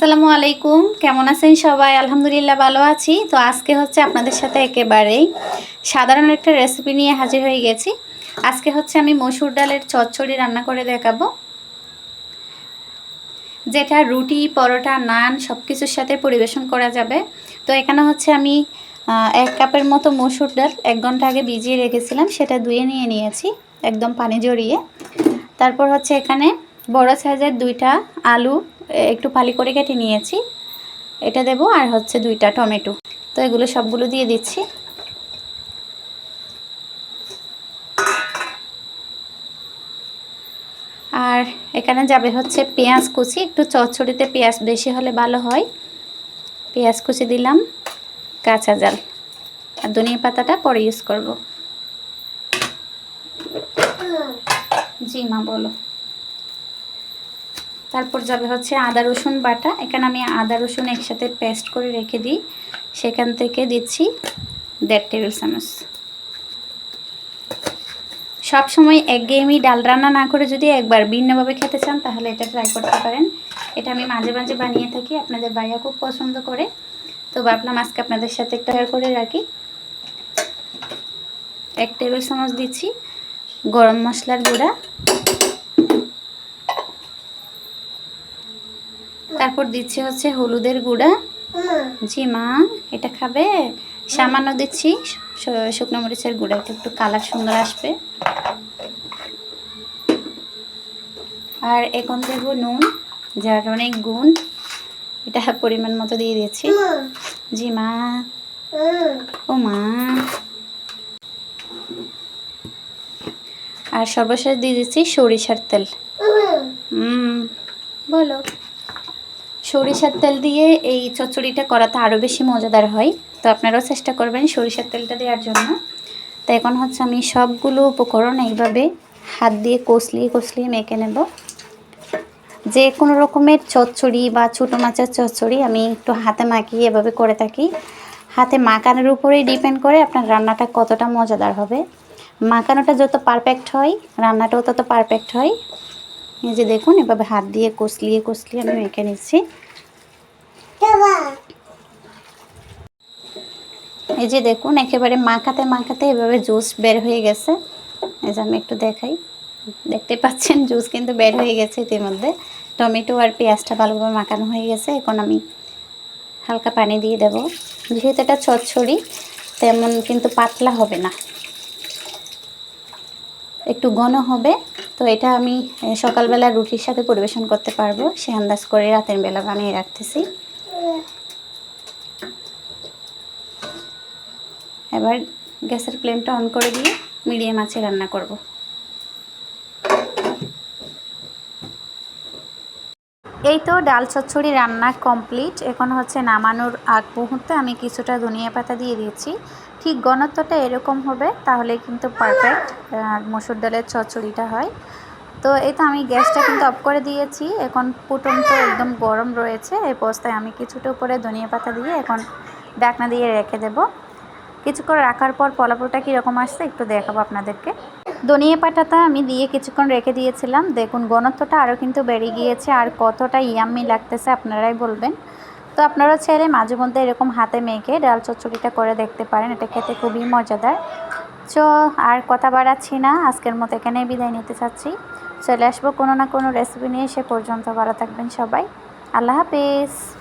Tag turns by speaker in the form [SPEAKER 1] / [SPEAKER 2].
[SPEAKER 1] আসসালামু আলাইকুম। কেমন আছেন সবাই? আলহামদুলিল্লাহ ভালো আছি। তো আজকে হচ্ছে আপনাদের সাথে একেবারেই সাধারণ একটা রেসিপি নিয়ে হাজির হয়ে গেছি। আজকে হচ্ছে আমি মসুর ডালের চচ্চড়ি রান্না করে দেখাবো। যেটা রুটি, পরোটা, নান সব কিছুর সাথে পরিবেশন করা যাবে। তো এখানে হচ্ছে আমি এক কাপের মতো মসুর ডাল এক ঘণ্টা আগে ভিজিয়ে রেখেছিলাম। সেটা ধুয়ে নিয়ে নিয়েছি একদম পানি জড়িয়ে তারপর হচ্ছে এখানে বড় সাইজের দুইটা আলু একটু ফালি করে কেটে নিয়েছি। এটা দেব আর হচ্ছে দুইটা টমেটো। তো এগুলো সবগুলো দিয়ে দিচ্ছি। আর এখানে যাবে হচ্ছে পেঁয়াজ কুচি। একটু চচ্চড়িতে পেঁয়াজ বেশি হলে ভালো হয়। পেঁয়াজ কুচি দিলাম, কাঁচা জাল। আর ধনিয়া পাতাটা পরে ইউজ করব। জি মা, বলো। তারপর যাবে হচ্ছে আদা রসুন বাটা। এখানে আমি আদা রসুন একসাথে পেস্ট করে রেখে দিই। সেখান থেকে দিচ্ছি দেড় টেবিল চামচ। সব সময় একঘেয়েমি ডাল রান্না না করে যদি একবার ভিন্নভাবে খেতে চান, তাহলে এটা ট্রাই করতে পারেন। এটা আমি মাঝে মাঝে বানিয়ে থাকি, আপনাদের ভাইয়া খুব পছন্দ করে। তো ভাবলাম আজকে আপনাদের সাথে একটা করে রাখি। এক টেবিল চামচ দিচ্ছি গরম মশলার গুঁড়া। তারপর দিচ্ছি হচ্ছে হলুদের গুঁড়া। জি মা, এটা খাবে? সামান্য দিচ্ছি শুকনো মরিচের গুঁড়া এটা একটু কালার সুন্দর আসবে। আর এখন দেব নুন, যার অনেক গুণ। এটা পরিমাণ মতো দিয়ে দিচ্ছি জি মা। ও মা। আর সর্বশেষ দিয়ে দিচ্ছি সরিষার তেল। হুম, বলো। সরিষার তেল দিয়ে এই চচ্চড়িটা করাতে আরও বেশি মজাদার হয়। তো আপনারাও চেষ্টা করবেন সরিষার তেলটা দেওয়ার জন্য। তো এখন হচ্ছে আমি সবগুলো উপকরণ এইভাবে হাত দিয়ে কষলিয়ে কষলিয়ে মেখে নেব। যে কোনো রকমের চচ্চড়ি বা ছোটো মাছের চচ্চড়ি আমি একটু হাতে মাখিয়ে এভাবে করে থাকি। হাতে মাখানোর উপরেই ডিপেন্ড করে আপনার রান্নাটা কতটা মজাদার হবে। মাখানোটা যত পারফেক্ট হয়, রান্নাটাও তত পারফেক্ট হয়। এই যে দেখুন, এভাবে হাত দিয়ে কষলিয়ে কষলিয়ে আমি মেখে নিচ্ছি। এই যে দেখুন, একেবারে মাখাতে মাখাতে এভাবে জুস বের হয়ে গেছে। এই যে আমি একটু দেখাই। দেখতে পাচ্ছেন, জুস কিন্তু বের হয়ে গেছে ইতিমধ্যে। টমেটো আর পেঁয়াজটা ভালোভাবে মাখানো হয়ে গেছে। এখন আমি হালকা পানি দিয়ে দেব। যেহেতু এটা চচ্চড়ি, তেমন কিন্তু পাতলা হবে না। একটু ঘন হবে। তো এটা আমি সকালবেলা রুটির সাথে পরিবেশন করতে পারব। সে আন্দাজ করে রাতের বেলা বানিয়ে রাখতেছি। এবার গ্যাসের ফ্লেমটা অন করে দিয়ে মিডিয়াম আঁচে রান্না করব। এই তো ডাল চচ্চড়ি রান্না কমপ্লিট। এখন হচ্ছে নামানোর আগ মুহূর্তে আমি কিছুটা ধনিয়া পাতা দিয়ে দিয়েছি। ঠিক ঘনত্বটা এরকম হবে, তাহলে কিন্তু পারফেক্ট মসুর ডালের চচ্চড়িটা হয়। তো এই তো আমি গ্যাসটা কিন্তু অফ করে দিয়েছি। এখন ফুটন্ত একদম গরম রয়েছে, এই অবস্থায় আমি কিছুটা উপরে ধনিয়া পাতা দিয়ে এখন ডাকনা দিয়ে রেখে দেবো। কিছুক্ষণ রাখার পর ফলাফলটা কীরকম আসছে একটু দেখাবো আপনাদেরকে। ধনিয়া পাতাটা আমি দিয়ে কিছুক্ষণ রেখে দিয়েছিলাম। দেখুন, ঘনত্বটা আরও কিন্তু বেড়ে গিয়েছে আর কতটা ইয়াম্মি লাগতেছে আপনারাই বলবেন। তো আপনারা চাইলে মাঝে মধ্যে এরকম হাতে মেখে ডাল চচ্চড়িটা করে দেখতে পারেন। এটা খেতে খুবই মজাদার। তো আর কথা বাড়াচ্ছি না। আজকের মতো এখানেই বিদায় নিতে চাচ্ছি। চলে আসব কোনো না কোনো রেসিপি নিয়ে। সে পর্যন্ত ভালো থাকবেন সবাই। আল্লাহ হাফিজ।